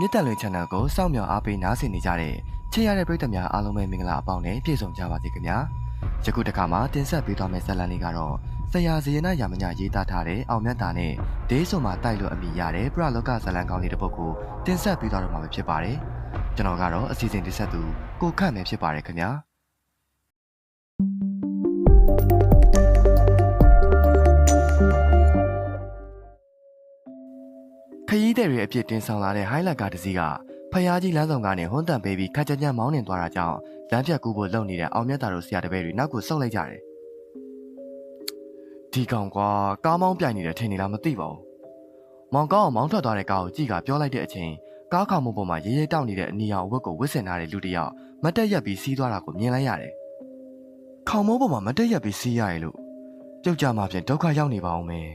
မြစ်တန်လွင် channel ကိုစောင့်မျှော်အားပေးနားဆင်နေကြတဲ့ချစ်ရတဲ့ပရိသတ်များအားလုံးပဲမင်္ဂလာအပေါင်းနဲ့ပြည့်စုံကြပါစေခင်ဗျာယခုတစ်ခါမှာတင်ဆက်ပေးသွားမယ့်ဇာတ်လမ်းလေးကတော့ဆရာဇေယနာရာမညရေးသားထားတဲ့အောင်မြတ်တာနဲ့ဒေးဆုံမှာတိုက်လို့အမိရတဲ့ပရလောကဇာတ်လမ်းကောင်းလေးတစ်ပုဒ်ကိုတင်ဆက်ပေးသွားတော့မှာပဲဖြစ်ပါတယ်ကျွန်တော်ကတော့အစီအစဉ်တင်ဆက်သူကိုခန့်မယ်ဖြစ်ပါတယ်ခင်ဗျာ ရီးသည်တွေအဖြစ်တင်ဆောင်လာတဲ့ဟိုင်းလက်ကားတစ်စီးကဖျားကြီးလမ်းဆောင်ကနေဟွန်းတန်ပေးပြီးခက်ကြကြမောင်းနှင်သွားတာကြောင့်လမ်းဖြတ်ကူးဖို့လုပ်နေတဲ့အောင်မြတ်တာတို့ဆရာတပည့်တွေနောက်ကိုဆုတ်လိုက်ကြတယ်ဒီကောင်ကွာကားမောင်းပြိုင်နေတယ်ထင်နေလားမသိပါဘူးမောင်ကောင်းအောင်မောင်းထွက်သွားတဲ့ကားကိုကြည့်ကပြောလိုက်တဲ့အချိန်ကားခေါင်မှုပေါ်မှာရေးရေးတောက်နေတဲ့အနီရောင်အဝတ်ကိုဝတ်ဆင်ထားတဲ့လူတစ်ယောက်မတ်တက်ရက်ပြီးစီးသွားတာကိုမြင်လိုက်ရတယ်ခေါင်မိုးပေါ်မှာမတ်တက်ရက်ပြီးစီးရရလို့ပြုတ်ကြမှာဖြင့်ဒုက္ခရောက်နေပါအောင်မယ်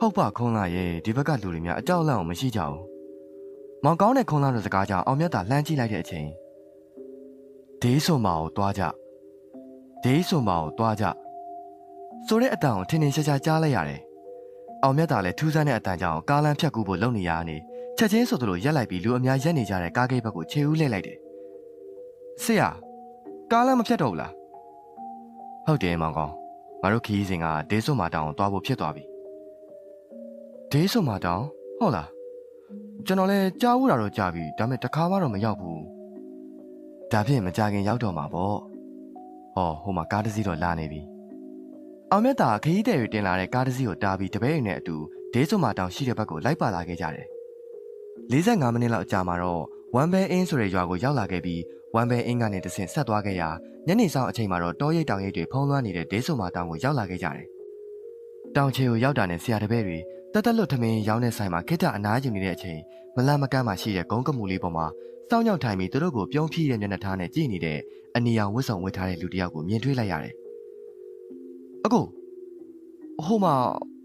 ဟုတ်ပါခွန်လာရဲ့ဒီဘက်ကလူတွေများအကြောက်လန့်အောင်မရှိကြဘူး။မောင်ကောင်းတဲ့ခွန်လာတို့စကားကြောင့်အောင်မြတ်တာလှမ်းကြည့်လိုက်တဲ့အချိန်ဒေးဆိုမာကိုတွားကြဒေးဆိုမာကိုတွားကြဆိုတဲ့အတန်ကိုထင်ထင်ရှားရှားကြားလိုက်ရတယ်။အောင်မြတ်တာလည်းထူးဆန်းတဲ့အတန်ကြောင့်ကားလမ်းဖြတ်ကူးဖို့လုပ်နေရနေချက်ချင်းဆိုသလိုရက်လိုက်ပြီးလူအများရက်နေကြတဲ့ကားဂိတ်ဘက်ကိုခြေဦးလှည့်လိုက်တယ်။ဆရာကားလမ်းမဖြတ်တော့ဘူးလား။ဟုတ်တယ်မောင်ကောင်းငါတို့ခီးစဉ်ကဒေးဆိုမာတောင်ကိုတွားဖို့ဖြစ်သွားပြီ။ ဒေးဆိုမာတောင်ဟုတ်လားကျွန်တော်လည်းကြားဘူးတာတော့ကြားပြီဒါပေမဲ့တစ်ခါမှတော့မရောက်ဘူးဒါဖြင့်မကြခင်ရောက်တော့မှာပေါ့ဟောဟိုမှာကားတစ်စီးတော့လာနေပြီအောင်မြတ်တာခရီးသည်တွေတင်လာတဲ့ကားတစ်စီးကိုတားပြီးတပည့်တွေနဲ့အတူဒေးဆိုမာတောင်ရှိတဲ့ဘက်ကိုလိုက်ပါလာခဲ့ကြတယ်45မိနစ်လောက်ကြာမှာတော့ဝမ်ဘဲအင်းဆိုတဲ့ရွာကိုရောက်လာခဲ့ပြီးဝမ်ဘဲအင်းကနေတဆင့်ဆက်သွားခဲ့ရာညနေဆောင်အချိန်မှာတော့တောရိပ်တောင်ရိပ်တွေဖုံးလွှမ်းနေတဲ့ဒေးဆိုမာတောင်ကိုရောက်လာခဲ့ကြတယ်တောင်ချေကိုရောက်တာနဲ့ဆရာတပည့်တွေ တက်တက်လွတ်ထမင်းရောင်းတဲ့ဆိုင်မှာခိတ္တအနားယူနေတဲ့အချိန်မလန့်မကန့်မှရှိတဲ့ဂုံးကမူလေးပေါ်မှာစောင်းညောင်ထိုင်ပြီးသူတို့ကိုပြုံးဖြီးတဲ့မျက်နှာထားနဲ့ကြည့်နေတဲ့အနီရောင်ဝတ်ဆောင်ဝတ်ထားတဲ့လူတစ်ယောက်ကိုမြင်တွေ့လိုက်ရတယ်။အကိုဟိုမှာ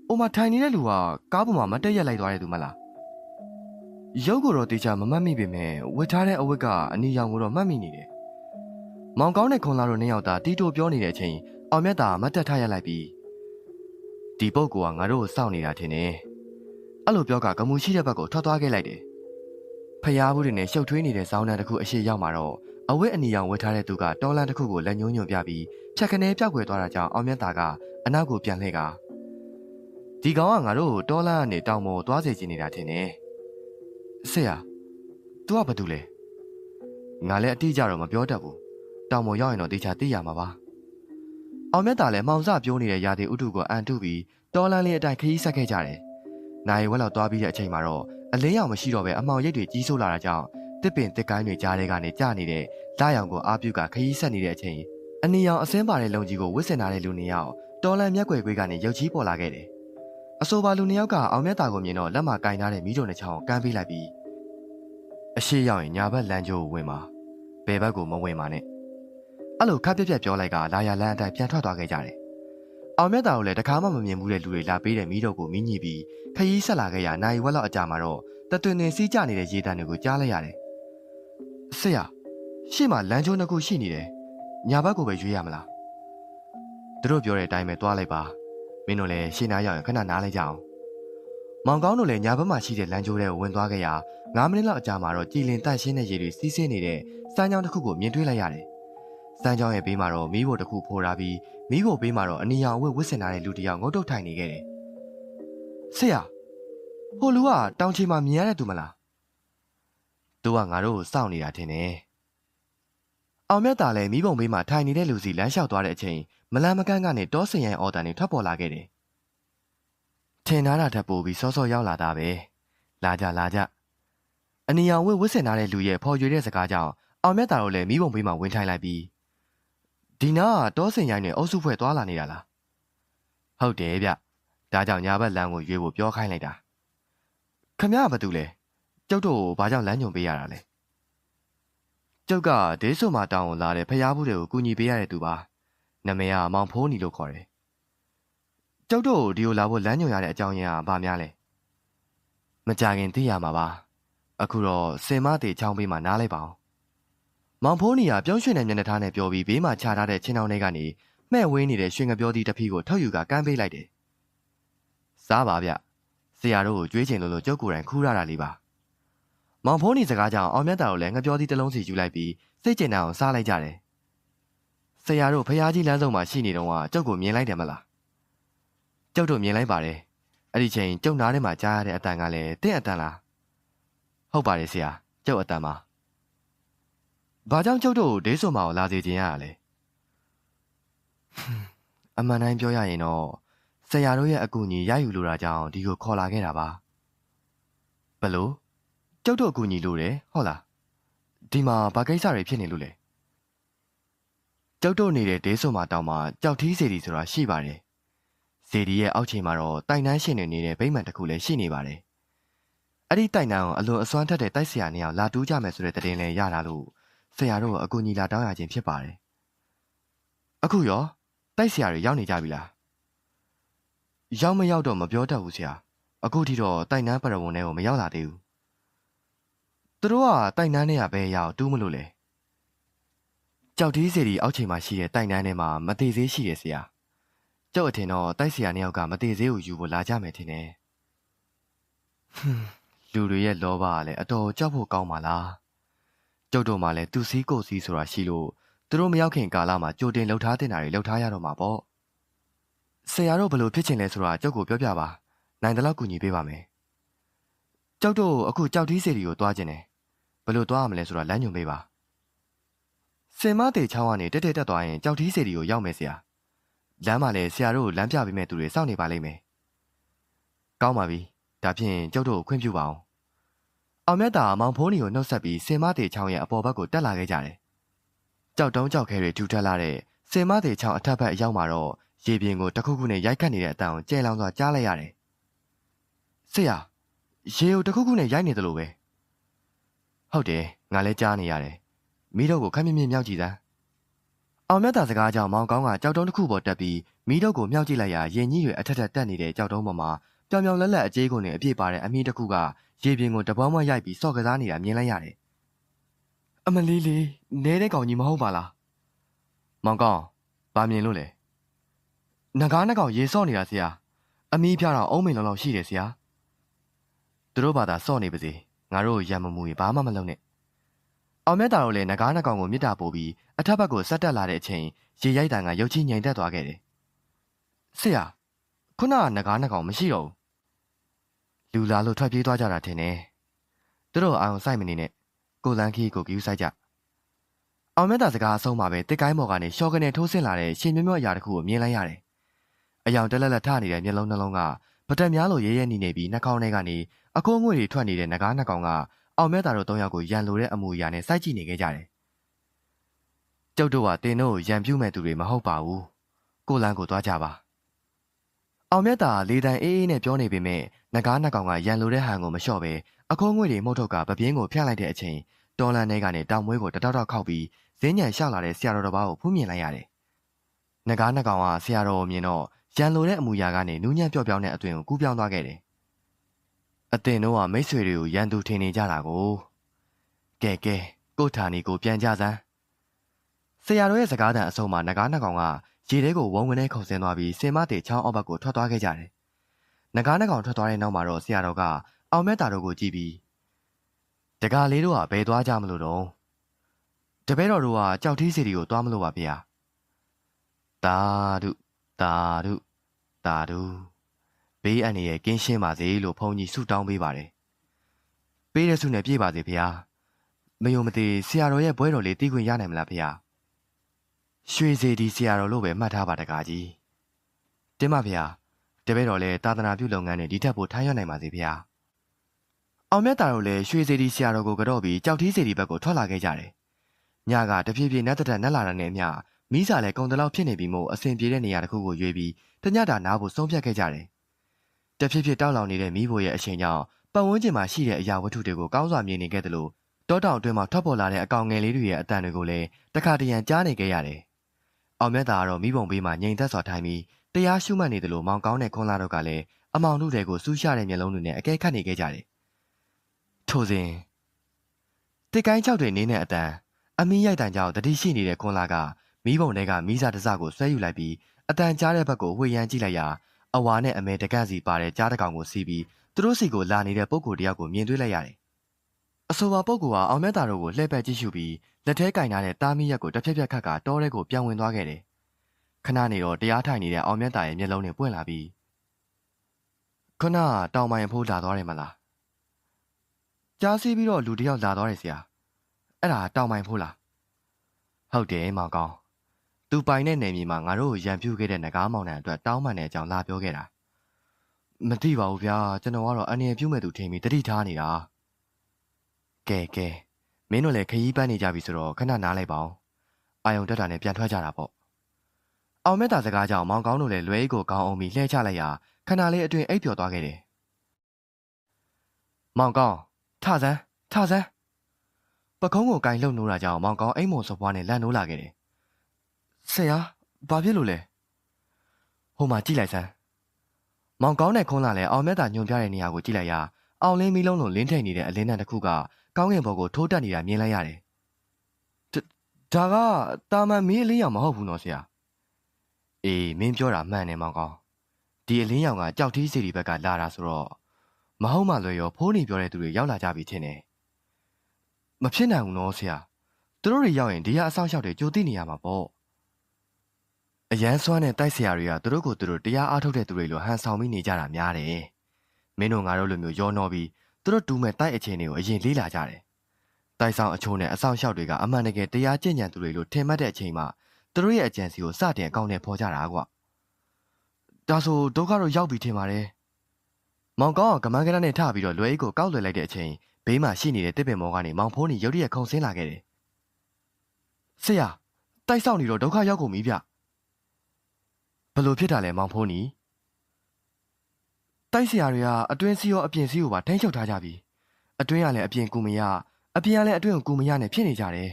ဟိုမှာထိုင်နေတဲ့လူကကားပေါ်မှာမတက်ရက်လိုက်သွားတဲ့သူမလား။ရုပ်ကိုတော့တေချာမမှတ်မိပေမဲ့ဝတ်ထားတဲ့အဝတ်ကအနီရောင်ကိုတော့မှတ်မိနေတယ်။မောင်ကောင်းတဲ့ခွန်လာတို့နှစ်ယောက်သာတီတိုပြောနေတဲ့အချိန်အောင်မြတ်တာမတ်တက်ထားရလိုက်ပြီး ဒီပုတ်ကငါတို့ကိုစောင့်နေတာထင်တယ်။အဲ့လိုပြောကကမူရှိတဲ့ဘက်ကိုထွက်သွားခဲ့လိုက်တယ်။ဖျားဘူးတွေနဲ့ရှုပ်ထွေးနေတဲ့ဇောင်းတန်းတစ်ခုအရှိရောက်မှာတော့အဝတ်အနီရောင်ဝတ်ထားတဲ့သူကတော်လန်တစ်ခုကိုလက်ညှိုးညွှန်ပြပြီးဖြတ်ခနဲပြောက်ွယ်သွားတာကြောင့်အောင်မြတ်တာကအနောက်ကိုပြန်လှည့်ကဒီကောင်ကငါတို့ကိုတော်လန်ကနေတောင်ပေါ်သွားစေချင်နေတာထင်တယ်။ဆရာ तू ကဘာတူလဲ။ငါလည်းအတိအကျတော့မပြောတတ်ဘူး။တောင်ပေါ်ရောက်ရင်တော့တေချာသိရမှာပါ။ အောင်မြတ်တာလည်းမှောင်စပြိုးနေတဲ့ရာသီဥတုကိုအန်တုပြီးတော်လန်လေးအတိုင်းခရီးဆက်ခဲ့ကြတယ်။နိုင်ဝက်လောက်သွားပြီးတဲ့အချိန်မှာတော့အလင်းရောင်မရှိတော့ပဲအမောင်ရိပ်တွေကြီးဆိုးလာတာကြောင့်တစ်ပင်တစ်ကိုင်းတွေကြားထဲကနေကျနေတဲ့လာရောင်ကိုအာပြုတ်ကခရီးဆက်နေတဲ့အချိန်အနီရောင်အစင်းပါတဲ့လုံကြီးကိုဝစ်စင်ထားတဲ့လူနှစ်ယောက်တော်လန်မျက်ွယ်ကွေးကနေရုပ်ကြီးပေါ်လာခဲ့တယ်။အဆိုပါလူနှစ်ယောက်ကအောင်မြတ်တာကိုမြင်တော့လက်မှာကင်ထားတဲ့မိတုံတစ်ချောင်းကိုကမ်းပေးလိုက်ပြီးအရှိရောက်ရင်ညာဘက်လမ်းကျိုးကိုဝင်ပါဘယ်ဘက်ကိုမဝင်ပါနဲ့ အဲ့လိုခပ်ပြက်ပြက်ပြောလိုက်ကလာရလန်းအတိုင်းပြန်ထွက်သွားခဲ့ကြတယ်။အောင်မြတ်တာကိုလည်းတခါမှမမြင်ဘူးတဲ့လူတွေလာပေးတဲ့မိတော့ကိုမိညှိပြီးခရီးဆက်လာခဲ့ရနိုင်ဝက်လောက်အကြာမှာတော့တတွင်တွင်စီးကြနေတဲ့ရေတံတွေကိုကြားလိုက်ရတယ်။ဆရာရှေ့မှာလမ်းကျိုးနှစ်ခုရှိနေတယ်။ညာဘက်ကိုပဲရွေးရမလား။သူတို့ပြောတဲ့အတိုင်းပဲသွားလိုက်ပါ။မင်းတို့လည်းရှေ့နားရောက်ရင်ခဏနားလိုက်ကြအောင်။မောင်ကောင်းတို့လည်းညာဘက်မှာရှိတဲ့လမ်းကျိုးတွေကိုဝင်သွားခဲ့ရာ9မိနစ်လောက်အကြာမှာတော့ကြည်လင်တန့်ရှင်းတဲ့ရေတွေစီးဆင်းနေတဲ့စမ်းကြောင်းတစ်ခုကိုမြင်တွေ့လိုက်ရတယ်။ စမ်းကြောင်းရဲ့ဘေးမှာတော့မီးဖို့တစ်ခုဖိုးထားပြီးမီးဖို့ဘေးမှာတော့အနီရောင်ဝတ်ဝတ်ဆင်ထားတဲ့လူတစ်ယောက်ငုတ်တုတ်ထိုင်နေခဲ့တယ်။ဆရာဟိုလူကတောင်ချီမှာမြင်ရတဲ့သူမလား။သူကငါတို့ကိုစောင့်နေတာထင်တယ်။အောင်မြတ်တာလည်းမီးပုံဘေးမှာထိုင်နေတဲ့လူစီလမ်းလျှောက်သွားတဲ့အချိန်မလန်မကန်းကနေတောစင်ရိုင်အော်တန်တွေထွက်ပေါ်လာခဲ့တယ်။ထင်ထားတာထပ်ပိုပြီးစောစောရောက်လာတာပဲ။လာကြလာကြ။အနီရောင်ဝတ်ဝတ်ဆင်ထားတဲ့လူရဲ့ဖော်ရွေတဲ့စကားကြောင့်အောင်မြတ်တာတို့လည်းမီးပုံဘေးမှာဝင်ထိုင်လိုက်ပြီး ဒီနာကတောစင်ရိုင်းနဲ့အုပ်စုဖွဲ့သွားလာနေတာလားဟုတ်တယ်ဗျဒါကြောင့်ညာဘက်လမ်းကိုရွေးဖို့ပြောခိုင်းလိုက်တာခမရဘာတူလဲကျုပ်တို့ကိုဘာကြောင့်လမ်းညွန်ပေးရတာလဲကျုပ်ကဒေးဆိုမာတောင်းကိုလာတဲ့ဖျားဘူးတွေကိုကူညီပေးရတဲ့သူပါနာမည်ကမောင်ဖိုးနီလို့ခေါ်တယ်ကျုပ်တို့ဒီကိုလာဖို့လမ်းညွန်ရတဲ့အကြောင်းရင်းကဘာများလဲမကြခင်သိရမှာပါအခုတော့စင်မတေချောင်းပေးမှနားလိုက်ပါအောင် မောင်ဖိုးနီကပြုံးရွှင်တဲ့မျက်နှာထားနဲ့ပြောပြီးဘေးမှာခြာထားတဲ့ချင်းတောင်းထဲကနေမှဲ့ဝင်းနေတဲ့ရွှင်ကပြောသီးတစ်ဖီးကိုထုတ်ယူကကမ်းပေးလိုက်တယ်။စားပါဗျ။ဆရာတို့ကိုကြွေးချင်လို့လို့ကြုတ်ကိုယ်တိုင်ခူးရတာလေးပါမောင်ဖိုးနေစကားကြောင့်အောင်မြတ်တာတို့လည်းငပြောသီးတစ်လုံးစီယူလိုက်ပြီးစိတ်ကျဉ်တန်းအောင်စားလိုက်ကြတယ်ဆရာတို့ဖះကြီးလမ်းဆုံးမှာရှိနေတော့ကကျုပ်ကိုမြင်လိုက်တယ်မလားကျုပ်တို့မြင်လိုက်ပါတယ်အဲ့ဒီချိန်ကျုံနားထဲမှာကြားရတဲ့အတန်ကလည်းတင့်အတန်လားဟုတ်ပါတယ်ဆရာကျုပ်အတန်ပါ ဘာကြောင့်ကျုပ်တို့ဒေးဆိုမာကိုလာစေခြင်းရရလဲအမှန်တိုင်းပြောရရင်တော့ဆရာတို့ရဲ့အကူအညီရယူလိုတာကြောင့်ဒီကိုခေါ်လာခဲ့တာပါဘလို့ကျုပ်တို့အကူအညီလိုတယ်ဟုတ်လားဒီမှာဘာကိစ္စတွေဖြစ်နေလို့လဲကျုပ်တို့နေတဲ့ဒေးဆိုမာတောင်မှာကြောက်ထီးစီဒီဆိုတာရှိပါတယ်ဇေဒီရဲ့အောက်ခြေမှာတော့တိုင်တန်းရှင်နေနေတဲ့ဗိမ္မာန်တစ်ခုလည်းရှိနေပါတယ်အဲ့ဒီတိုင်တန်းကိုအလွန်အစွမ်းထက်တဲ့တိုက်ဆရာနှစ်ယောက်လာတူးကြမယ်ဆိုတဲ့သတင်းလည်းရလာလို့ ဆရာတို့ကအကူအညီလာတောင်းရခြင်းဖြစ်ပါတယ်အခုရောတိုက်ဆရာတွေရောက်နေကြပြီလားရောက်မရောက်တော့မပြောတတ်ဘူးဆရာအခုထိတော့တိုင်တန်းပရဝုံထဲကိုမရောက်လာသေးဘူးသူတို့ကတိုင်တန်းထဲကဘယ်ရောက်တူးမလို့လဲကြောက်တီးစီဒီအောက်ချိန်မှာရှိတဲ့တိုင်တန်းထဲမှာမသေးသေးရှိရဆရာကျောက်အထင်တော့တိုက်ဆရာနှစ်ယောက်ကမသေးသေးကိုယူဖို့လာကြမယ်ထင်တယ်ဟွန်းလူတွေရဲ့လောဘကလည်းအတော်ကြောက်ဖို့ကောင်းပါလား ကျုပ်တို့မှလည်းသူစည်းကိုယ်စည်းဆိုတာရှိလို့သူတို့မရောက်ခင်ကာလမှာကြိုတင်လှုပ်ထားတင်တာတွေလှုပ်ထားရတော့မှာပေါ့ဆရာတို့ဘလို့ဖြစ်ချင်လဲဆိုတာကျုပ်ကိုပြောပြပါနိုင်တယ်လို့ကူညီပေးပါမယ်ကျောက်တို့အခုကြောက်တီးစီဒီကိုသွားခြင်းတယ်ဘလို့သွားရမလဲဆိုတာလမ်းညွှန်ပေးပါစင်မတေချောင်းကနေတက်တက်တက်သွားရင်ကြောက်တီးစီဒီကိုရောက်မယ်ဆရာလမ်းမှာလည်းဆရာတို့ကိုလမ်းပြပေးမဲ့သူတွေစောင့်နေပါလိမ့်မယ်ကောင်းပါပြီဒါဖြင့်ကျုပ်တို့ကိုခွင့်ပြုပါအောင် အောင်မြတ်တာမောင်ဖိုးနီကိုနှုတ်ဆက်ပြီးစင်မတေချောင်းရဲ့အပေါ်ဘက်ကိုတက်လာခဲ့ကြတယ်ကြောက်တုံးကြောက်ခဲတွေထူထပ်လာတဲ့စင်မတေချောင်းအထက်ဘက်အရောက်မှာတော့ရေပြင်ကိုတခုခုနဲ့ရိုက်ခတ်နေတဲ့အတန်ကိုကြဲလောင်စွာကြားလိုက်ရတယ်ဆရာရေကိုတခုခုနဲ့ရိုက်နေတယ်လို့ပဲဟုတ်တယ်ငါလည်းကြားနေရတယ်မိတော့ကိုခက်မြင့်မြင့်မြောက်ကြည့်စမ်းအောင်မြတ်တာစကားကြောင့်မောင်ကောင်းကကြောက်တုံးတစ်ခုပေါ်တက်ပြီးမိတော့ကိုမြောက်ကြည့်လိုက်ရာရင်ကြီးရွယ်အထက်ထက်တက်နေတဲ့ကြောက်တုံးပေါ်မှာ ပြောင်ပြောင်လက်လက်အကျေးကုန်နဲ့အပြည့်ပါတဲ့အမီးတစ်ခုကရေပြင်ကိုတပွားမွားရိုက်ပြီးစော့ကစားနေတာမြင်လိုက်ရတယ်အမလီလီနဲတဲ့ကောင်ကြီးမဟုတ်ပါလားမောင်ကောင်းဘာမြင်လို့လဲငကားနှကောင်ရေစော့နေတာဆရာအမီးပြတော့အုံးမိန်လောက်လောက်ရှိတယ်ဆရာသူတို့ဘာသာစော့နေပါစေငါတို့ရံမမှုရင်ဘာမှမလုပ်နဲ့အောင်မြတ်တာတို့လည်းငကားနှကောင်ကိုမြစ်တာပို့ပြီးအထက်ဘက်ကိုဆက်တက်လာတဲ့အချိန်ရေရိုက်တန်ကရုတ်ချီငြိမ်သက်သွားခဲ့တယ်ဆရာခုနကငကားနှကောင်မရှိတော့ဘူး လူလာလို့ထွက်ပြေးသွားကြတာထင်တယ်သူတို့အာရုံစိုက်မနေနဲ့ကိုလန်းခီကိုကြည့်ဆိုင်ကြအောင်မြတ်တာစကားအဆုံးမှာပဲတစ်ကိုင်းမော်ကနေရှော့ကနေထိုးဆင်းလာတဲ့ရှင်မြမြအရာတစ်ခုကိုမြင်လိုက်ရတယ်အယောင်တက်လက်လက်ထနေတဲ့မျက်လုံးနှလုံးကပတက်များလိုရဲရဲနေနေပြီးနှာခေါင်းထဲကနေအကိုးငွေတွေထွက်နေတဲ့ငကားနှကောင်ကအောင်မြတ်တာတို့၃ယောက်ကိုရန်လိုတဲ့အမူအရာနဲ့စိုက်ကြည့်နေခဲ့ကြတယ်။ကျုပ်တို့ကတင်တို့ကိုရန်ပြုမဲ့သူတွေမဟုတ်ပါဘူး။ကိုလန်းကိုသွားကြပါ။အောင်မြတ်တာလေတံအေးအေးနဲ့ပြောနေပေမဲ့ ငကားနှကောင်ကရန်လိုတဲ့ဟန်ကိုမလျှော့ပဲအကိုးငွေတွေမှုတ်ထုတ်ကပပြင်းကိုဖျက်လိုက်တဲ့အချိန်တော်လန်ထဲကနေတောင်မွေးကိုတတောက်တောက်ခောက်ပြီးဈဉ္ညံရှောက်လာတဲ့ဆရာတော်တစ်ပါးကိုဖူးမြင်လိုက်ရတယ်။ငကားနှကောင်ကဆရာတော်ကိုမြင်တော့ရန်လိုတဲ့အမူအရာကနေနူးညံ့ပျော့ပြောင်းတဲ့အသွင်ကိုကူးပြောင်းသွားခဲ့တယ်။အတင်တို့ကမိတ်ဆွေတွေကိုရန်သူထင်နေကြတာကိုကဲကဲကိုဌာနီကိုပြန်ကြစမ်းဆရာတော်ရဲ့စကားတန်အဆုံးမှာငကားနှကောင်ကရေထဲကိုဝုံဝင်နဲ့ခုန်ဆင်းသွားပြီးစင်မတေချောင်းအောက်ဘက်ကိုထွက်သွားခဲ့ကြတယ်။ ငကားနှကောင်ထွက်သွားတဲ့နောက်မှာတော့ဆရာတော်ကအောင်မြတ်တာတို့ကိုကြည့်ပြီးတကားလေးတို့ကဘယ်သွားကြမလို့တော့တပည့်တော်တို့ကကြောက်ထီးစီတွေကိုသွားမလို့ပါဗျာ။တာဒုတာဒုတာဒုဘေးအန္တရာယ်ကင်းရှင်းပါစေလို့ဘုန်းကြီးဆုတောင်းပေးပါတယ်။ပေးတဲ့ဆုနဲ့ပြည့်ပါစေဗျာ။မယုံမသေးဆရာတော်ရဲ့ဘွဲတော်လေးတီးခွင့်ရနိုင်မလားဗျာ။ရွှေစီဒီဆရာတော်လို့ပဲမှတ်ထားပါတကားကြီး။တင်ပါဗျာ။တ ပည့်တော်လည်းသာသနာပြုလုပ်ငန်းနဲ့ဒီထက်ပိုထားရွက်နိုင်ပါစေဗျာ။အောင်မြတ်တာတို့လည်းရွှေစီဒီဆရာတော်ကိုကတော့ပြီးကြောက်ထီးစီဒီဘက်ကိုထွက်လာခဲ့ကြတယ်။ညကတဖြည်းဖြည်းနဲ့တတက်နဲ့လာတာနဲ့အမျှမိစာလည်းကုံတလောက်ဖြစ်နေပြီမို့အဆင်ပြေတဲ့နေရာတစ်ခုကိုရွေးပြီးတညတာနားဖို့ဆုံးဖြတ်ခဲ့ကြတယ်။တဖြည်းဖြည်းတောက်လောင်နေတဲ့မိဖို့ရဲ့အချိန်ကြောင့်ပတ်ဝန်းကျင်မှာရှိတဲ့အရာဝတ္ထုတွေကိုကောင်းစွာမြင်နေခဲ့တယ်လို့တောတောင်အတွင်းမှာထွက်ပေါ်လာတဲ့အကောင်ငယ်လေးတွေရဲ့အတန်တွေကိုလည်းတခါတရံကြားနေခဲ့ရတယ်။အောင်မြတ်သားကတော့မိဘုံဘေးမှာငြိမ်သက်စွာထိုင်ပြီး တရားရှုမှတ်နေတယ်လို့မောင်ကောင်းတဲ့ခွန်လာတို့ကလည်းအမောင်တို့တွေကိုစူးရှတဲ့မျက်လုံးတွေနဲ့အကဲခတ်နေခဲ့ကြတယ်။ထို့စဉ်တစ်ကိုင်းချောက်တွေနေတဲ့အတန်အမီးရိုက်တန်ကြောင့်တတိရှိနေတဲ့ခွန်လာကမိဘုံတွေကမိစားတစကိုဆွဲယူလိုက်ပြီးအတန်ကြားတဲ့ဘက်ကိုဝှေ့ရမ်းကြည့်လိုက်ရာအဝါနဲ့အမဲတကန့်စီပါတဲ့ကြားတကောင်ကိုစီးပြီးသူတို့စီကိုလာနေတဲ့ပုံကိုတယောက်ကိုမြင်တွေ့လိုက်ရတယ်။အဆိုပါပုဂ္ဂိုလ်ဟာအောင်မြတ်တာတို့ကိုလှည့်ပတ်ကြည့်ရှုပြီးလက်ထဲကင်ထားတဲ့တားမီးရက်ကိုတစ်ဖြက်ဖြက်ခတ်ကတောထဲကိုပြောင်းဝင်သွားခဲ့တယ် ခဏနေတော့တရားထိုင်နေတဲ့အောင်မြတ်တာရဲ့မျက်လုံးတွေပွင့်လာပြီးခဏတောင်ပိုင်ဖိုးလာသွားတယ်မလားကြားစီးပြီးတော့လူတစ်ယောက်လာသွားတယ်ဆရာအဲ့ဒါတောင်ပိုင်ဖိုးလားဟုတ်တယ်မောင်ကောင်းသူပိုင်တဲ့နေမြေမှာငါတို့ကိုရံပြူခဲ့တဲ့ငကားမောင်နှံအတွက်တောင်းပန်တဲ့အကြောင်းလာပြောခဲ့တာမသိပါဘူးဗျာကျွန်တော်ကတော့အနေရပြုမဲ့သူထင်ပြီးတတိထားနေတာကဲကဲမင်းတို့လည်းခရီးပန်းနေကြပြီဆိုတော့ခဏနားလိုက်ပါဦးအာယုံတက်တာနဲ့ပြန်ထွက်ကြတာပေါ့ အောင်မြတ်တာစကားကြောင့်မောင်ကောင်းတို့လည်းလွဲအိတ်ကိုကောင်းအောင်ပြီးလှဲချလိုက်ရာခဏလေးအတွင်းအိပ်ပျော်သွားခဲ့တယ်မောင်ကောင်းထဆန်းထဆန်းပကုံးကိုကင်လှုပ်နိုးတာကြောင့်မောင်ကောင်းအိမ်မုံစပွားနဲ့လန့်နိုးလာခဲ့တယ်ဆရာဘာဖြစ်လို့လဲဟိုမှာကြည့်လိုက်စမ်းမောင်ကောင်းနဲ့ခွန်းလာလဲအောင်မြတ်တာညွန်ပြတဲ့နေရာကိုကြည့်လိုက်ရာအောင်လင်းမီလုံးလိုလင်းထိန်နေတဲ့အလင်းတန်းတစ်ခုကကောင်းကင်ဘုံကိုထိုးတက်နေတာမြင်လိုက်ရတယ်ဒါကတာမန်မင်းအလင်းရောင်မဟုတ်ဘူးနော်ဆရာ အေးမင်းပြောတာမှန်တယ်မောင်ကောင်းဒီအလင်းရောင်ကကြောက်ထီးစီဒီဘက်ကလာတာဆိုတော့မဟုတ်မှလွယ်ရောဖိုးနေပြောတဲ့သူတွေရောက်လာကြပြီထင်တယ်မဖြစ်နိုင်ဘူးနော်ဆရာသူတို့တွေရောက်ရင်ဒီဟာအဆောင်ရှောက်တွေကြိုသိနေရမှာပေါ့အရန်စွမ်းတဲ့တိုက်ဆရာတွေကသူတို့ကိုသူတို့တရားအားထုတ်တဲ့သူတွေလိုဟန်ဆောင်မိနေကြတာများတယ်မင်းတို့ငါတို့လိုမျိုးရောနှောပြီးသူတို့တူမဲ့တိုက်အခြေအနေကိုအရင်လေးလာကြတယ်တိုက်ဆောင်အချိုးနဲ့အဆောင်ရှောက်တွေကအမှန်တကယ်တရားကျင့်ကြံသူတွေလိုထင်မှတ်တဲ့အချိန်မှာ သူတို့ရဲ့အကြံစီကိုစတင်အကောင့်နဲ့ဖော်ကြတာကွာဒါဆိုဒုက္ခတော့ရောက်ပြီထင်ပါတယ်မောင်ကောင်းကကမန်းကရနဲ့ထပြီးတော့လွယ်အိတ်ကိုကောက်လွယ်လိုက်တဲ့အချိန်ဘေးမှာရှိနေတဲ့တစ်ပင်မောကနေမောင်ဖိုးနေရုတ်တရက်ခုန်ဆင်းလာခဲ့တယ်ဆရာတိုက်ဆောင်နေတော့ဒုက္ခရောက်ကုန်ပြီဗျဘလို့ဖြစ်တာလဲမောင်ဖိုးနီတိုက်ဆရာတွေကအတွင်းစီရောအပြင်စီကိုပါထိန်းချုပ်ထားကြပြီအတွင်းကလည်းအပြင်ကူမရအပြင်ကလည်းအတွင်းကိုကူမရနဲ့ဖြစ်နေကြတယ်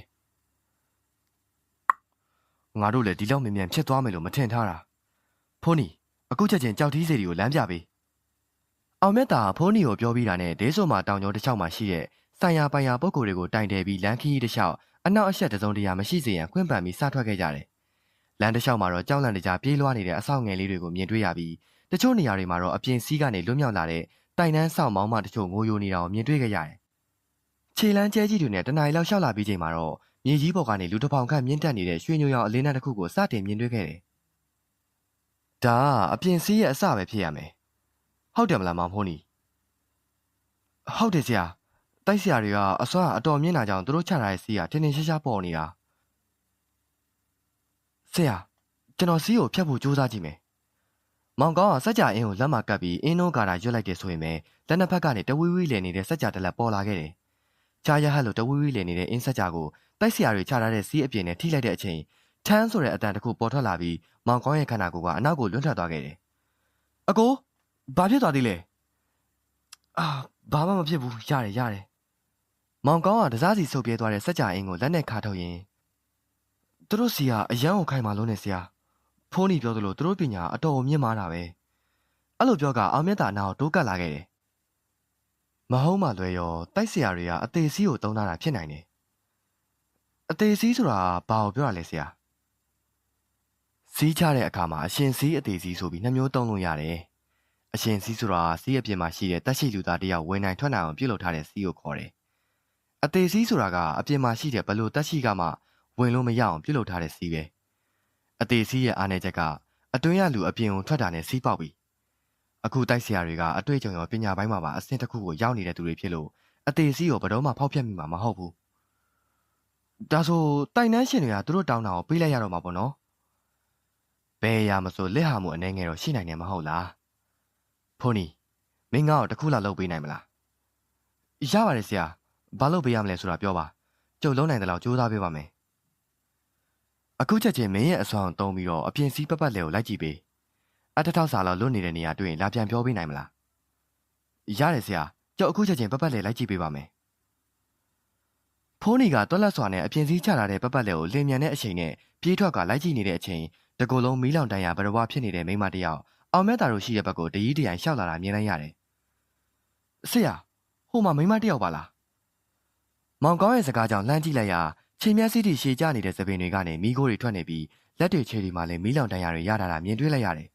ငါတို့လည်းဒီလောက်မြင်မြန်ဖြစ်သွားမယ်လို့မထင်ထားတာဖိုးနီအခုချက်ချင်းကြောက်ထီးစီတွေကိုလမ်းပြပေးအောင်မြတ်တာဖိုးနီကိုပြောပြီးတာနဲ့ဒေးဆိုမှာတောင်ကျောတစ်ချောင်းမှာရှိတဲ့ဆိုင်ရာပိုင်ရာပုဂ္ဂိုလ်တွေကိုတိုင်တယ်ပြီးလမ်းခီးတစ်လျှောက်အနောက်အရှက်တစုံတရာမရှိစေရန်ခွင့်ပန်ပြီးစထွက်ခဲ့ကြတယ်လမ်းတစ်လျှောက်မှာတော့ကြောက်လန့်တကြားပြေးလွှားနေတဲ့အဆောက်ငယ်လေးတွေကိုမြင်တွေ့ရပြီးတချို့နေရာတွေမှာတော့အပြင်စီးကနေလွတ်မြောက်လာတဲ့တိုင်တန်းဆောက်မောင်းမတချို့ငိုယိုနေတာကိုမြင်တွေ့ခဲ့ရတယ်ခြေလမ်းကျဲကြီးတွေနဲ့တနင်္လာရီလောက်ရှောက်လာပြီးချိန်မှာတော့ မြေကြီးပေါ်ကနေလူတစ်ပေါင်ခန့်မြင့်တက်နေတဲ့ရွှေညိုရောင်အလင်းနှတစ်ခုကိုစတင်မြင်တွေ့ခဲ့တယ်။ဒါကအပြင်စီးရဲ့အစပဲဖြစ်ရမယ်။ဟုတ်တယ်မလားမောင်ဖိုးနီ။ဟုတ်တယ်ဆရာ။တိုက်ဆရာတွေကအစွမ်းအတော်မြင့်လာကြောင်သူတို့ချထားတဲ့စီးကထင်းထင်းရှားရှားပေါ်နေတာ။ဆရာကျွန်တော်စီးကိုဖြတ်ဖို့ကြိုးစားကြည့်မယ်။မောင်ကောင်းကစက်ကြအင်းကိုလက်မကပ်ပြီးအင်းနိုးကာတာရွတ်လိုက်တယ်ဆိုရင်ပဲလက်နှစ်ဖက်ကနေတဝီးဝီးလည်နေတဲ့စက်ကြတစ်လက်ပေါ်လာခဲ့တယ်။ချာရဟတ်လိုတဝီးဝီးလည်နေတဲ့အင်းစက်ကြကို တိုက်ဆရာတွေချထားတဲ့စီးအပြင်နဲ့ထိလိုက်တဲ့အချိန်ထန်းဆိုတဲ့အတန်တစ်ခုပေါ်ထွက်လာပြီးမောင်ကောင်းရဲ့ခန္ဓာကိုယ်ကအနောက်ကိုလွတ်ထွက်သွားခဲ့တယ်။အကိုဘာဖြစ်သွားသေးလဲ။အာဘာမှမဖြစ်ဘူးရတယ်ရတယ်။မောင်ကောင်းကတစားစီဆုပ်ပြဲသွားတဲ့စက်ကြအင်းကိုလက်နဲ့ခါထုတ်ရင်သူတို့စီကအရန်ကိုခိုင်မာလုံးနဲ့ဆရာ။ဖိုးနီပြောသလိုသူတို့ပညာအတော်မြင့်မားတာပဲ။အဲ့လိုပြောကအောင်မြတ်တာနာကိုတိုးကပ်လာခဲ့တယ်။မဟုတ်မှလွယ်ရောတိုက်ဆရာတွေကအသေးစီးကိုတုံးထားတာဖြစ်နိုင်တယ်။ အသေးစီးဆိုတာဘာကိုပြောတာလဲဆရာ။စီးချတဲ့အခါမှာအရှင်စီးအသေးစီးဆိုပြီးနှမျိုးတုံးလို့ရတယ်။အရှင်စီးဆိုတာစီးအပြင်မှာရှိတဲ့တက်ရှိလူသားတယောက်ဝင်နိုင်ထွက်နိုင်အောင်ပြုလုပ်ထားတဲ့စီးကိုခေါ်တယ်။အသေးစီးဆိုတာကအပြင်မှာရှိတဲ့ဘလို့တက်ရှိကမှဝင်လို့မရအောင်ပြုလုပ်ထားတဲ့စီးပဲ။အသေးစီးရဲ့အားနည်းချက်ကအတွင်းရလူအပြင်ကိုထွက်တာနဲ့စီးပေါက်ပြီ။အခုတိုက်ဆရာတွေကအတွေ့အကြုံရောပညာပိုင်းမှာပါအဆင့်တစ်ခုကိုရောက်နေတဲ့သူတွေဖြစ်လို့အသေးစီးကိုဘယ်တော့မှဖောက်ဖျက်မိမှာမဟုတ်ဘူး။ ဒါဆိုတိုင်နှန်းရှင်တွေကသူတို့တောင်းတာကိုပေးလိုက်ရတော့မှာပေါ့နော်။ဘယ်ရမဆိုလက်ဟာမှုအနေငယ်တော့ရှိနိုင်တယ်မဟုတ်လား။ဖိုနီမင်းငါ့ကိုတစ်ခုလောက်လုပ်ပေးနိုင်မလား။ရပါတယ်ဆရာ။ဘာလုပ်ပေးရမလဲဆိုတာပြောပါ။ကျုပ်လုံးနိုင်တဲ့လောက်ကြိုးစားပေးပါမယ်။အခုချက်ချင်းမင်းရဲ့အစွမ်းတုံးပြီးတော့အပြင်စီးပတ်ပတ်လေကိုလိုက်ကြည့်ပေး။အတထောက်စာလောက်လွတ်နေတဲ့နေရာတွေ့ရင်လာပြန်ပြောပေးနိုင်မလား။ရတယ်ဆရာ။ကျုပ်အခုချက်ချင်းပတ်ပတ်လေလိုက်ကြည့်ပေးပါမယ်။ ဖိုးနီကတွက်လက်စွာနဲ့အပြင်စည်းချလာတဲ့ပတ်ပတ်လေကိုလင်မြန်တဲ့အချိန်နဲ့ပြေးထွက်ကလိုက်ကြည့်နေတဲ့အချိန်တကူလုံးမီးလောင်တန်းရဘရဝဖြစ်နေတဲ့မိန်းမတယောက်အောင်မဲတာတို့ရှိတဲ့ဘက်ကိုတရီးတရိုင်ရှောက်လာတာမြင်လိုက်ရတယ်။ဆရာဟိုမှာမိန်းမတယောက်ပါလား။မောင်ကောင်းရဲ့စကားကြောင့်လှမ်းကြည့်လိုက်ရာချိန်မျက်စိထိရှည်ကျနေတဲ့သပင်တွေကနေမိခိုးတွေထွက်နေပြီးလက်တွေခြေတွေမှာလည်းမီးလောင်တန်းရတွေရတာတာမြင်တွေ့လိုက်ရတယ်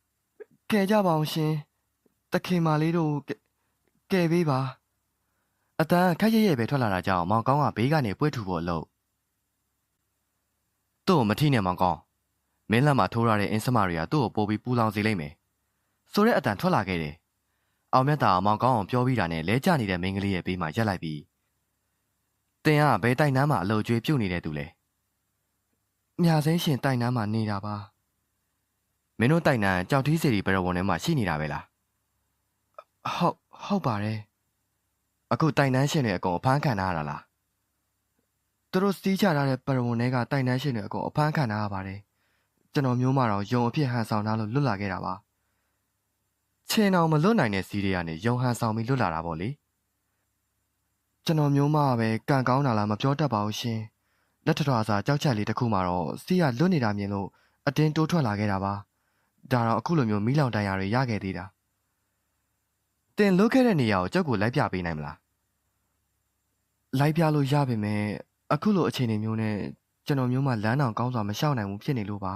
။ကဲကြပါအောင်ရှင်။တခင်မလေးတို့ကဲပေးပါ အတန်ခက်ရရဲ့ပဲထွက်လာတာကြောင့်မောင်ကောင်းကဘေးကနေပွေ့ထူဖို့အလုပ်သူ့ကိုမထိနဲ့မောင်ကောင်းမင်းလက်မှာထိုးရတဲ့အင်းစမတွေကသူ့ကိုပို့ပြီးပူလောင်စေလိမ့်မယ်ဆိုတဲ့အတန်ထွက်လာခဲ့တယ်အောင်မြတ်တာမောင်ကောင်းအောင်ပြောပြီးတာနဲ့လဲကျနေတဲ့မိန်းကလေးရဲ့ဘေးမှာရက်လိုက်ပြီးတင်ကဘဲတိုက်နှမ်းမှာအလုတ်ကျွေးပြုတ်နေတဲ့သူလဲမြာစင်းရှင်တိုက်နှမ်းမှာနေတာပါမင်းတို့တိုက်နှမ်းကြောက်ထီးစီရီဘရဝန်ထဲမှာရှိနေတာပဲလားဟုတ်ဟုတ်ပါတယ် အခုတိုက်နှမ်းရှင်တွေအကုန်အဖမ်းခံထားရတာလားသူတို့စီးချထားတဲ့ဘရဝန်ထဲကတိုက်နှမ်းရှင်တွေအကုန်အဖမ်းခံထားရပါတယ်ကျွန်တော်မျိုးမတော်ယုံအဖြစ်ဟန်ဆောင်ထားလို့လွတ်လာခဲ့တာပါချင်းအောင်မလွတ်နိုင်တဲ့စီးတွေကနေယုံဟန်ဆောင်ပြီးလွတ်လာတာပေါ့လေကျွန်တော်မျိုးမပဲကံကောင်းတာလားမပြောတတ်ပါဘူးရှင်လက်ထထွာစာကြောက်ချက်လေးတစ်ခုမှတော့စီးကလွတ်နေတာမြင်လို့အတင်းတိုးထွက်လာခဲ့တာပါဒါတော့အခုလိုမျိုးမီးလောင်တန်ရာတွေရခဲ့သေးတာတင်လွတ်ခဲ့တဲ့နေရာကိုကြောက်ကိုလိုက်ပြပေးနိုင်မလား လိုက်ပြလို့ရပါမယ်အခုလိုအခြေအနေမျိုးနဲ့ကျွန်တော်မျိုးမှလမ်းတောင်ကောင်းစွာမလျှောက်နိုင်ဘူးဖြစ်နေလို့ပါ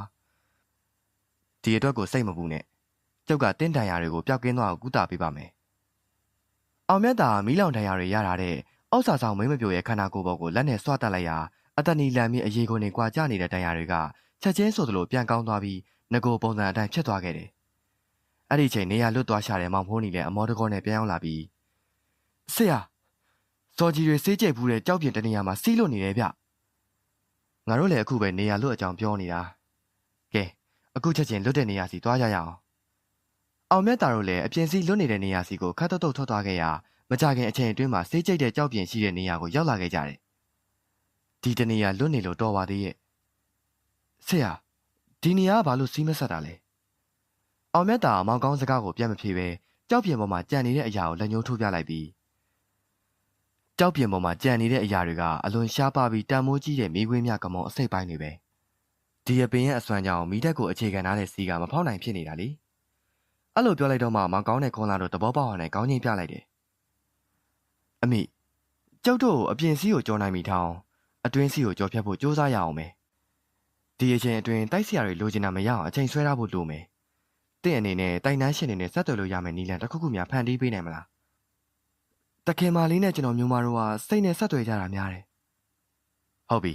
ဒီအတွက်ကိုစိတ်မပူနဲ့ကျုပ်ကတင်းတန်ရာတွေကိုပျောက်ကင်းသွားအောင်ကုသပေးပါမယ်အောင်မြတ်တာမီးလောင်တန်ရာတွေရတာတဲ့အောက်စာဆောင်မိမပြိုရဲ့ခန္ဓာကိုယ်ပေါ်ကိုလက်နဲ့ဆွတ်တက်လိုက်ရာအတနီလန်မြင့်အရေးကုန်နေကွာကျနေတဲ့တန်ရာတွေကချက်ချင်းဆိုသလိုပြန်ကောင်းသွားပြီးငကိုပုံစံအတိုင်းဖြစ်သွားခဲ့တယ်အဲ့ဒီချိန်နေရလွတ်သွားရှာတဲ့မောင်ဖိုးနီလည်းအမောတကောနဲ့ပြန်ရောက်လာပြီးဆရာ စော်ကြီးတွေစေးကြိတ်ဘူးတဲ့ကြောက်ပြင်းတနေရာမှာစီးလို့နေတယ်ဗျငါတို့လည်းအခုပဲနေရာလွတ်အကြောင်းပြောနေတာကဲအခုချက်ချင်းလွတ်တဲ့နေရာစီသွားကြရအောင်အောင်မြတ်တာတို့လည်းအပြင်စီလွတ်နေတဲ့နေရာစီကိုခတ်တုတ်တုတ်ထွက်သွားခဲ့ရာမကြခင်အချိန်အတွင်းမှာစေးကြိတ်တဲ့ကြောက်ပြင်းရှိတဲ့နေရာကိုရောက်လာခဲ့ကြတယ်ဒီတနေရာလွတ်နေလို့တော်ပါသေးရဲ့ဆရာဒီနေရာကဘာလို့စီးမဆက်တာလဲအောင်မြတ်တာမောင်ကောင်းစကားကိုပြန်မဖြေပဲကြောက်ပြင်းပေါ်မှာကြံနေတဲ့အရာကိုလက်ညှိုးထိုးပြလိုက်ပြီး ကြောက်ပြင်းပေါ်မှာကြံနေတဲ့အရာတွေကအလွန်ရှားပါပြီးတန်မိုးကြီးတဲ့မိခွေးမြကမောင်အစိတ်ပိုင်းတွေပဲဒီအပင်ရဲ့အစွမ်းကြောင့်မိတက်ကိုအခြေခံထားတဲ့စီးကမဖောက်နိုင်ဖြစ်နေတာလေအဲ့လိုပြောလိုက်တော့မှမောင်ကောင်းတဲ့ခွန်လာတို့သဘောပေါက်အောင်နဲ့ကောင်းချင်းပြလိုက်တယ်အမိကျောက်တို့ကိုအပြင်စီးကိုကြောနိုင်ပြီထောင်းအတွင်းစီးကိုကြောဖြတ်ဖို့ကြိုးစားရအောင်မယ်ဒီအချိန်အတွင်းတိုက်စရာတွေလိုချင်တာမရအောင်အချိန်ဆွဲထားဖို့လိုမယ်တင့်အနေနဲ့တိုင်နှန်းရှင်တွေနဲ့ဆက်သွယ်လို့ရမယ်နီလန်တစ်ခုခုများဖန်တီးပေးနိုင်မလား တခင်မာလေးနဲ့ကျွန်တော်မျိုးမတို့ကစိတ်နဲ့ဆက်သွယ်ကြတာများတယ်ဟုတ်ပြီ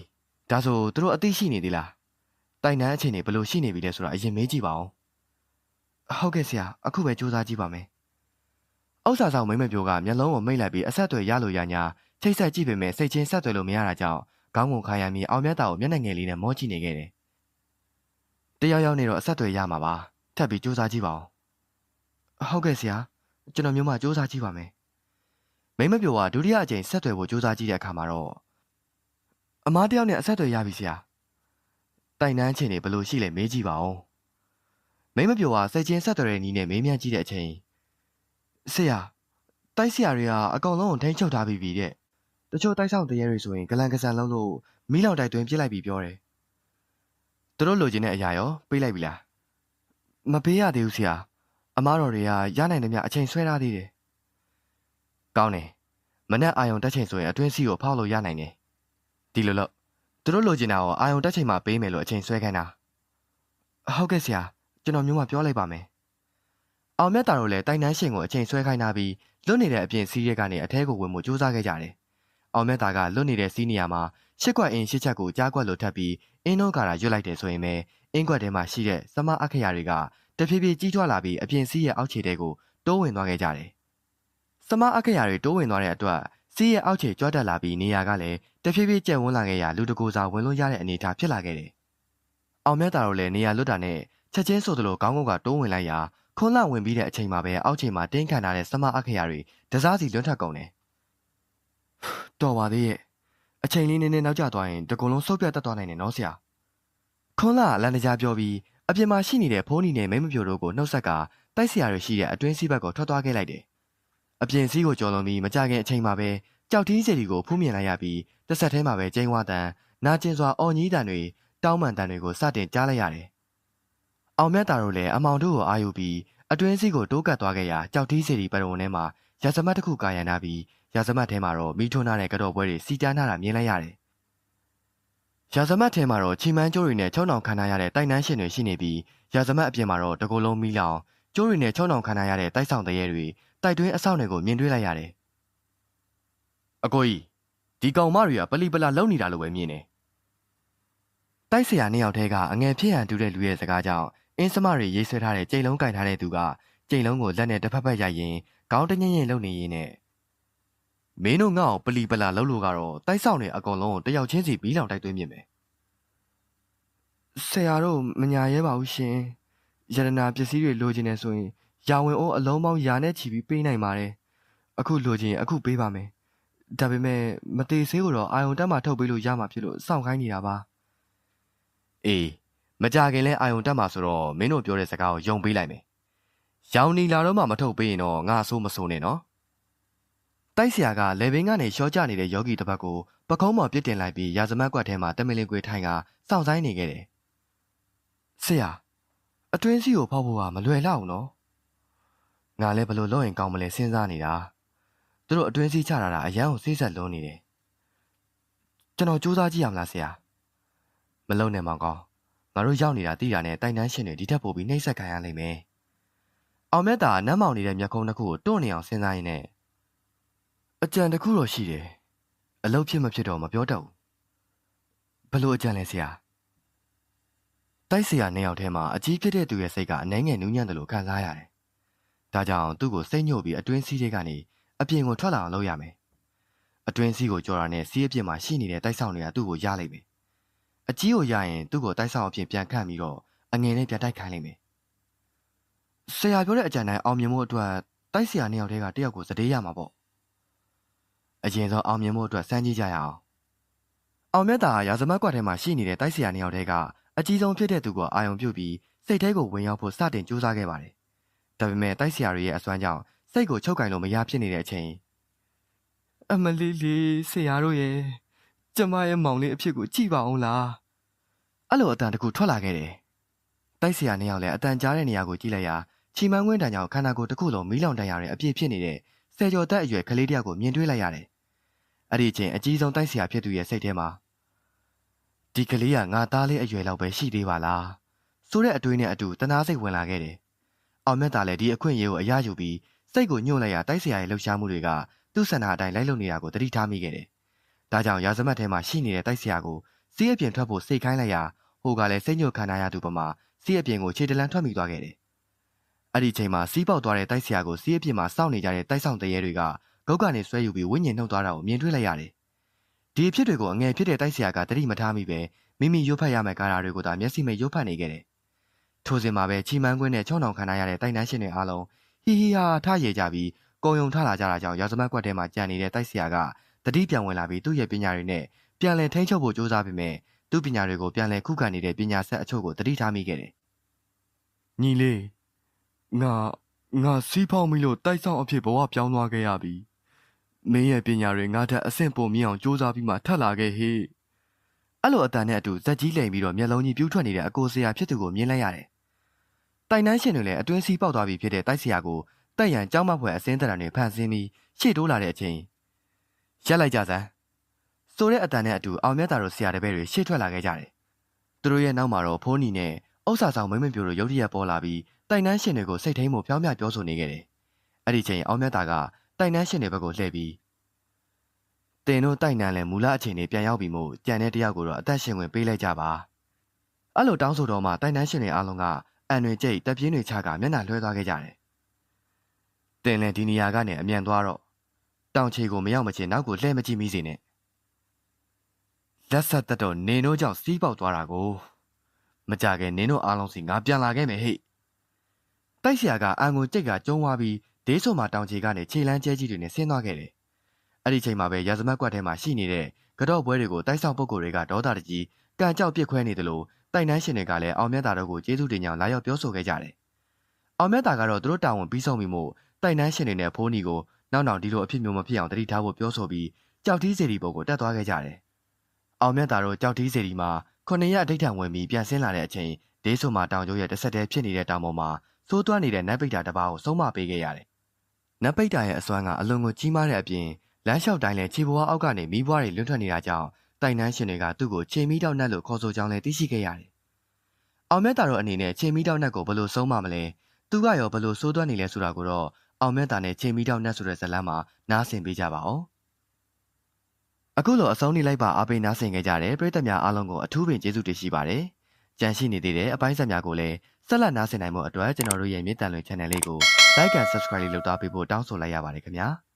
ဒါဆိုသူတို့အသိရှိနေသေးလားတိုင်နှန်းအချိန်တွေဘယ်လိုရှိနေပြီလဲဆိုတာအရင်မေးကြည့်ပါဦးဟုတ်ကဲ့ဆရာအခုပဲစူးစမ်းကြည့်ပါမယ်အောက်စာဆောင်မိမပြိုကမျက်လုံးကိုမိတ်လိုက်ပြီးအဆက်အသွယ်ရလို့ရညာချိတ်ဆက်ကြည့်ပေမဲ့စိတ်ချင်းဆက်သွယ်လို့မရတာကြောင့်ခေါင်းကုန်ခါရမ်းပြီးအောင်မြတ်တာကိုမျက်နှာငယ်လေးနဲ့မောကြည့်နေခဲ့တယ်တယောက်ယောက်နေတော့အဆက်အသွယ်ရမှာပါထပ်ပြီးစူးစမ်းကြည့်ပါဦးဟုတ်ကဲ့ဆရာကျွန်တော်မျိုးမစူးစမ်းကြည့်ပါမယ် မိမပြိုကဒုတိယအကြိမ်ဆက်သွယ်ဖို့စူးစမ်းကြည့်တဲ့အခါမှာတော့အမားတယောက်နဲ့အဆက်အသွယ်ရပြီဆရာတိုင်နှန်းချင်းတွေဘယ်လိုရှိလဲမေးကြည့်ပါဦးမိမပြိုကစိတ်ချင်းဆက်သွယ်တဲ့နီးနဲ့မေးမြန်းကြည့်တဲ့အချိန်ဆရာတိုက်ဆရာတွေကအကောင်လုံးကိုထိန်းချုပ်ထားပြီးပြီတဲ့တချို့တိုက်ဆောင်တရေတွေဆိုရင်ဂလန်ကဆန်လုံးလို့မီးလောင်တိုက်တွင်ပြစ်လိုက်ပြီးပြောတယ်သူတို့လိုချင်တဲ့အရာရောပေးလိုက်ပြီလားမပေးရသေးဘူးဆရာအမားတော်တွေကရနိုင်တယ်မြအချိန်ဆွဲထားသေးတယ် ကောင်းတယ်မနဲ့အာယုံတက်ချိန်ဆိုရင်အတွင်းစီကိုဖောက်လို့ရနိုင်တယ်ဒီလိုလို့သူတို့လိုချင်တာကိုအာယုံတက်ချိန်မှာပေးမယ်လို့အချိန်ဆွဲခိုင်းတာဟုတ်ကဲ့ဆရာကျွန်တော်မျိုးမပြောလိုက်ပါမယ်အောင်မြတ်တာတို့လည်းတိုင်နှန်းရှင်ကိုအချိန်ဆွဲခိုင်းထားပြီးလွတ်နေတဲ့အပြင်စီးရဲကနေအထဲကိုဝင်မှုစူးစမ်းခဲ့ကြတယ်အောင်မြတ်တာကလွတ်နေတဲ့စီးနေရာမှာရှစ်ကွက်အင်းရှစ်ချက်ကိုကြားကွက်လိုထပ်ပြီးအင်းတော့ကာရာရွတ်လိုက်တယ်ဆိုရင်ပဲအင်းကွက်ထဲမှာရှိတဲ့စမအခရာတွေကတဖြည်းဖြည်းကြီးထွားလာပြီးအပြင်စီးရဲ့အောက်ခြေတဲကိုတိုးဝင်သွားခဲ့ကြတယ် စမအခရာတွေတိုးဝင်သွားတဲ့အတွက်စီးရဲ့အောက်ခြေကြွတက်လာပြီးနေရာကလည်းတဖြည်းဖြည်းကျက်ဝန်းလာခဲ့ရာလူတကူစာဝင်လို့ရတဲ့အနေအထားဖြစ်လာခဲ့တယ်အောင်မြတ်တာတို့လည်းနေရာလွတ်တာနဲ့ချက်ချင်းဆိုသလိုခေါင်းကုတ်ကတိုးဝင်လိုက်ရာခွန်လဝင်ပြီးတဲ့အချိန်မှာပဲအောက်ချိန်မှာတင်းခံထားတဲ့စမအခရာတွေတစားစီလွတ်ထွက်ကုန်တယ်။တော်ပါသေးရဲ့။အချိန်လေးနည်းနည်းနောက်ကျသွားရင်တကုံလုံးဆုတ်ပြတ်တတ်သွားနိုင်တယ်နော်ဆရာ။ခွန်လလန်တကြားပြောပြီးအပြင်မှာရှိနေတဲ့ဖိုးနီနဲ့မိမပြိုတို့ကိုနှုတ်ဆက်ကတိုက်ဆရာတွေရှိတဲ့အတွင်းစည်းဘက်ကိုထွက်သွားခဲ့လိုက်တယ်။ အပြင်စည်းကိုကျော်လွန်ပြီးမကြခင်အချိန်မှာပဲကြောက်တီးစီတွေကိုဖူးမြင်လိုက်ရပြီးတစ်ဆက်တည်းမှာပဲကျင်းဝါတန်နာကျင်စွာအော်ညီးတန်တွေတောင်းပန်တန်တွေကိုစတင်ကြားလိုက်ရတယ်။အောင်မြတ်တာတို့လည်းအမောင်တို့ကိုအာယူပြီးအတွင်းစီကိုတိုးကပ်သွားခဲ့ရာကြောက်တီးစီတွေပရုံထဲမှာရာဇမတ်တစ်ခုကာယံထားပြီးရာဇမတ်ထဲမှာတော့မိထွန်းထားတဲ့ကတော့ပွဲတွေစီတန်းထားတာမြင်လိုက်ရတယ်။ရာဇမတ်ထဲမှာတော့ချီမန်းကျိုးတွေနဲ့ချုံနှောင်ခံထားရတဲ့တိုက်နှန်းရှင်တွေရှိနေပြီးရာဇမတ်အပြင်မှာတော့တကူလုံးမီးလောင်ကျိုးတွေနဲ့ချုံနှောင်ခံထားရတဲ့တိုက်ဆောင်တရဲတွေ တိုက်တွင်းအဆောက်တွေကိုမြင်တွေ့လိုက်ရတယ်အကိုကြီးဒီကောင်မတွေကပလီပလာလုံနေတာလို့ပဲမြင်နေတိုက်ဆရာနှစ်ယောက်တည်းကအငယ်ဖြစ်ရန်တူတဲ့လူရဲ့စကားကြောင့်အင်းစမတွေရေးဆွဲထားတဲ့ကြိမ်လုံးကင်ထားတဲ့သူကကြိမ်လုံးကိုလက်နဲ့တစ်ဖက်ဖက်ရိုက်ရင်ခေါင်းတညင်ရင်လုံနေရင်းနဲ့မင်းတို့ငါ့ကိုပလီပလာလှုပ်လို့ကတော့တိုက်ဆောင်နေအကုန်လုံးကိုတယောက်ချင်းစီပြီးလောင်တိုက်သွင်းမြင်မယ်ဆရာတို့မညာရဲပါဘူးရှင်ယရနာပစ္စည်းတွေလိုချင်နေဆိုရင် ရာဝင်အိုးအလုံးပေါင်းရာနဲ့ချီပြီးပေးနိုင်ပါတယ်အခုလိုချင်အခုပေးပါမယ်ဒါပေမဲ့မသေးသေးကိုတော့အာယုံတက်မှထုတ်ပေးလို့ရမှာဖြစ်လို့စောင့်ခိုင်းနေတာပါအေးမကြခင်လဲအာယုံတက်မှာဆိုတော့မင်းတို့ပြောတဲ့စကားကိုယုံပေးလိုက်မယ်ရောင်နီလာတော့မှမထုတ်ပေးရင်တော့ငါဆိုးမဆိုးနဲ့နော်တိုက်ဆရာကလေဘင်းကနေရှော့ကျနေတဲ့ယောဂီတစ်ပတ်ကိုပကုံးပေါ်ပြစ်တင်လိုက်ပြီးရာဇမတ်ကွက်ထဲမှာတမင်လင်ကွေထိုင်ကစောင့်ဆိုင်နေခဲ့တယ်ဆရာအတွင်းစီကိုဖောက်ဖို့ကမလွယ်လောက်နော် ငါလည်းဘလို့လုပ်ရင်ကောင်းမလဲစဉ်းစားနေတာသူတို့အတွင်းစီချတာတာအရန်ကိုစိတ်ဆက်လုံးနေတယ်ကျွန်တော်စူးစမ်းကြည့်ရမလားဆရာမလုံနဲ့မောင်ကောင်းငါတို့ရောက်နေတာသိတာနဲ့တိုင်တန်းရှင်တွေဒီထက်ပိုပြီးနှိမ့်ဆက်ခံရလိမ့်မယ်အောင်မြတ်တာနမ်းမောင်နေတဲ့မျက်ခုံးတစ်ခုကိုတွန့်နေအောင်စဉ်းစားရင်းနဲ့အကြံတစ်ခုတော့ရှိတယ်အလုပ်ဖြစ်မဖြစ်တော့မပြောတတ်ဘူးဘလို့အကြံလဲဆရာတိုက်ဆရာနှစ်ယောက်ထဲမှာအကြီးဖြစ်တဲ့သူရဲ့စိတ်ကအနှဲငယ်နူးညံ့တယ်လို့ခံစားရတယ်။ ဒါကြောင့်သူ့ကိုစိတ်ညှို့ပြီးအတွင်းစည်းတွေကနေအပြင်ကိုထွက်လာအောင်လုပ်ရမယ်။အတွင်းစည်းကိုကြော်တာနဲ့စီးအပြင်မှာရှိနေတဲ့တိုက်ဆောင်တွေကသူ့ကိုရလိုက်မယ်။အကြီးကိုရရင်သူ့ကိုတိုက်ဆောင်အပြင်ပြန်ခန့်ပြီးတော့အငယ်နဲ့ပြန်တိုက်ခိုင်းလိုက်မယ်။ဆရာပြောတဲ့အကြံတိုင်းအောင်မြင်မှုအတွက်တိုက်ဆရာနှစ်ယောက်တည်းကတယောက်ကိုစတေးရမှာပေါ့။အရင်ဆုံးအောင်မြင်မှုအတွက်စမ်းကြည့်ကြရအောင်။အောင်မြတ်တာရာဇမတ်ကွက်ထဲမှာရှိနေတဲ့တိုက်ဆရာနှစ်ယောက်တည်းကအကြီးဆုံးဖြစ်တဲ့သူကအာယုံပြုတ်ပြီးစိတ်ထဲကိုဝင်ရောက်ဖို့စတင်ကြိုးစားခဲ့ပါတယ်။ ဒါပေမဲ့တိုက်ဆရာတွေရဲ့အစွမ်းကြောင့်စိတ်ကိုချုပ်ကင်လို့မရဖြစ်နေတဲ့အချိန်အမလီလီဆရာတို့ရဲ့ကျမရဲ့မောင်လေးအဖြစ်ကိုကြည့်ပါအောင်လား။အဲ့လိုအတန်တကူထွက်လာခဲ့တယ်။တိုက်ဆရာနှစ်ယောက်လည်းအတန်ကြားတဲ့နေရာကိုကြည့်လိုက်ရာချီမန်းဝင်းတန်ကြောင့်ခန္ဓာကိုယ်တစ်ခုလုံးမီးလောင်တန်ရတဲ့အပြည့်ဖြစ်နေတဲ့ဆယ်ကျော်သက်အရွယ်ကလေးတယောက်ကိုမြင်တွေ့လိုက်ရတယ်။အဲ့ဒီအချိန်အကြီးဆုံးတိုက်ဆရာဖြစ်သူရဲ့စိတ်ထဲမှာဒီကလေးကငါသားလေးအရွယ်လောက်ပဲရှိသေးပါလားဆိုတဲ့အတွေးနဲ့အတူတနာစိတ်ဝင်လာခဲ့တယ် အောင်မြတ်တာလည်းဒီအခွင့်အရေးကိုအရယူပြီးစိတ်ကိုညှို့လိုက်ရတိုက်ဆရာရဲ့လှုပ်ရှားမှုတွေကသူ့ဆန္ဒအတိုင်းလိုက်လုပ်နေတာကိုသတိထားမိခဲ့တယ်။ဒါကြောင့်ရာဇမတ်ထဲမှာရှိနေတဲ့တိုက်ဆရာကိုစီးအပြင်ထွက်ဖို့စိတ်ခိုင်းလိုက်ရဟိုကလည်းစိတ်ညှို့ခံရသူပမာစီးအပြင်ကိုခြေတလန်းထွက်မိသွားခဲ့တယ်။အဲ့ဒီချိန်မှာစီးပေါက်သွားတဲ့တိုက်ဆရာကိုစီးအပြင်မှာစောင့်နေကြတဲ့တိုက်ဆောင်တရေတွေကဂုတ်ကနေဆွဲယူပြီးဝိညာဉ်နှုတ်သွားတာကိုမြင်တွေ့လိုက်ရတယ်။ဒီအဖြစ်တွေကိုအငယ်ဖြစ်တဲ့တိုက်ဆရာကသတိမထားမိပဲမိမိရုပ်ဖတ်ရမယ့်ကာရာတွေကိုသာမျက်စိမဲ့ရုပ်ဖတ်နေခဲ့တယ် ထိုစဉ်မှာပဲချီမန်းကွင်းနဲ့ချုံနောင်ခံရတဲ့တိုက်နှန်းရှင်တွေအားလုံးဟီဟီဟာထားရကြပြီးကုံယုံထလာကြတာကြောင့်ရာဇမတ်ကွက်ထဲမှာကြံနေတဲ့တိုက်ဆရာကတတိပြန်ဝင်လာပြီးသူ့ရဲ့ပညာတွေနဲ့ပြန်လည်ထိန်းချုပ်ဖို့ကြိုးစားပေမဲ့သူ့ပညာတွေကိုပြန်လည်ခုခံနေတဲ့ပညာဆက်အချို့ကိုတတိထားမိခဲ့တယ်။ညီလေးငါငါစီးဖောက်မိလို့တိုက်ဆောင်အဖြစ်ဘဝပြောင်းသွားခဲ့ရပြီ။မင်းရဲ့ပညာတွေငါထက်အဆင့်ပုံမြင့်အောင်စူးစမ်းပြီးမှထပ်လာခဲ့ဟေ့ အဲ့လိုအတန်နဲ့အတူဇက်ကြီးလိန်ပြီးတော့မျက်လုံးကြီးပြူးထွက်နေတဲ့အကိုဆရာဖြစ်သူကိုမြင်လိုက်ရတယ်တိုင်နှန်းရှင်တွေလည်းအတွင်းစီးပေါက်သွားပြီဖြစ်တဲ့တိုက်ဆရာကိုတက်ရန်ကြောက်မဖွယ်အစင်းတရံတွေဖန်ဆင်းပြီးရှေ့တိုးလာတဲ့အချိန်ရက်လိုက်ကြစမ်းဆိုတဲ့အတန်နဲ့အတူအောင်မြတ်တာတို့ဆရာတပည့်တွေရှေ့ထွက်လာခဲ့ကြတယ်သူတို့ရဲ့နောက်မှာတော့ဖိုးနီနဲ့ဥစ္စာဆောင်မင်းမပြိုတို့ရုတ်တရက်ပေါ်လာပြီးတိုင်နှန်းရှင်တွေကိုစိတ်ထိန်မှုပြောင်းပြပြောဆိုနေခဲ့တယ်အဲ့ဒီချိန်အောင်မြတ်တာကတိုက်နှန်းရှင်တွေဘက်ကိုလှည့်ပြီး တင်တို့တိုက်နှန်းလဲမူလအချိန်တွေပြန်ရောက်ပြီးမို့ကြံတဲ့တယောက်ကိုတော့အသက်ရှင်ဝင်ပေးလိုက်ကြပါအဲ့လိုတောင်းဆိုတော့မှတိုက်နှန်းရှင်တွေအားလုံးကအန်တွေကြိတ်တက်ပြင်းတွေချကမျက်နှာလွှဲသွားခဲ့ကြတယ်တင်လည်းဒီနေရာကနေအမြန်သွားတော့တောင်ချေကိုမရောက်မချင်းနောက်ကိုလှည့်မကြည့်မိစေနဲ့လက်ဆက်သက်တော့နင်တို့ကြောင့်စီးပေါက်သွားတာကိုမကြခင်နင်တို့အားလုံးစီငါပြန်လာခဲ့မယ်ဟိတိုက်ဆရာကအန်ကိုကြိတ်ကကျုံးသွားပြီးဒေးဆိုမှာတောင်ချေကနေခြေလန်းကျဲကြီးတွေနဲ့ဆင်းသွားခဲ့တယ်။ အဲ့ဒီချိန်မှာပဲရာဇမတ်ကွက်ထဲမှာရှိနေတဲ့ကတော့ပွဲတွေကိုတိုက်ဆောင်ပုဂ္ဂိုလ်တွေကဒေါသတကြီးကံကြောက်ပစ်ခွဲနေတယ်လို့တိုင်နှန်းရှင်တွေကလည်းအောင်မြတ်တာတို့ကိုကျေးဇူးတင်ကြောင်းလာရောက်ပြောဆိုခဲ့ကြတယ်။အောင်မြတ်တာကတော့သူတို့တာဝန်ပြီးဆုံးပြီမို့တိုင်နှန်းရှင်တွေနဲ့ဖိုးနီကိုနောက်နောက်ဒီလိုအဖြစ်မျိုးမဖြစ်အောင်တတိထားဖို့ပြောဆိုပြီးကြောက်တီးစီရီဘုံကိုတက်သွားခဲ့ကြတယ်။အောင်မြတ်တာတို့ကြောက်တီးစီရီမှာခုနှစ်ရက်အဋိဌံဝင်ပြီးပြန်ဆင်းလာတဲ့အချိန်ဒေးဆိုမှာတောင်ကျိုးရဲ့တစ်ဆက်တည်းဖြစ်နေတဲ့တောင်ပေါ်မှာစိုးသွမ်းနေတဲ့နတ်ပိတ်တာတစ်ပါးကိုဆုံးမပေးခဲ့ရတယ်နတ်ပိတ်တာရဲ့အစွမ်းကအလွန်ကိုကြီးမားတဲ့အပြင် လမ်းလျှောက်တိုင်းလည်းခြေဘွားအောက်ကနေမီးဘွားတွေလွတ်ထွက်နေတာကြောင့်တိုင်နှန်းရှင်တွေကသူ့ကိုချိန်မီတောက်နတ်လို့ခေါ်ဆိုကြောင်းလည်းသိရှိခဲ့ရတယ်။အောင်မြတ်တာတို့အနေနဲ့ချိန်မီတောက်နတ်ကိုဘယ်လိုဆုံးမမလဲ။သူကရောဘယ်လိုစိုးသွမ်းနေလဲဆိုတာကိုတော့အောင်မြတ်တာနဲ့ချိန်မီတောက်နတ်ဆိုတဲ့ဇာတ်လမ်းမှာနားဆင်ပေးကြပါဦး။အခုလိုအဆုံးနေလိုက်ပါအားပေးနားဆင်ကြကြတဲ့ပရိသတ်များအားလုံးကိုအထူးပင်ကျေးဇူးတင်ရှိပါတယ်ကြန့်ရှိနေသေးတဲ့အပိုင်းဆက်များကိုလည်းဆက်လက်နားဆင်နိုင်မှုအတွက်ကျွန်တော်တို့ရဲ့မြေတံလွင် channel လေးကို like and subscribe လေးလုပ်သားပေးဖို့တောင်းဆိုလိုက်ရပါတယ်ခင်ဗျာ။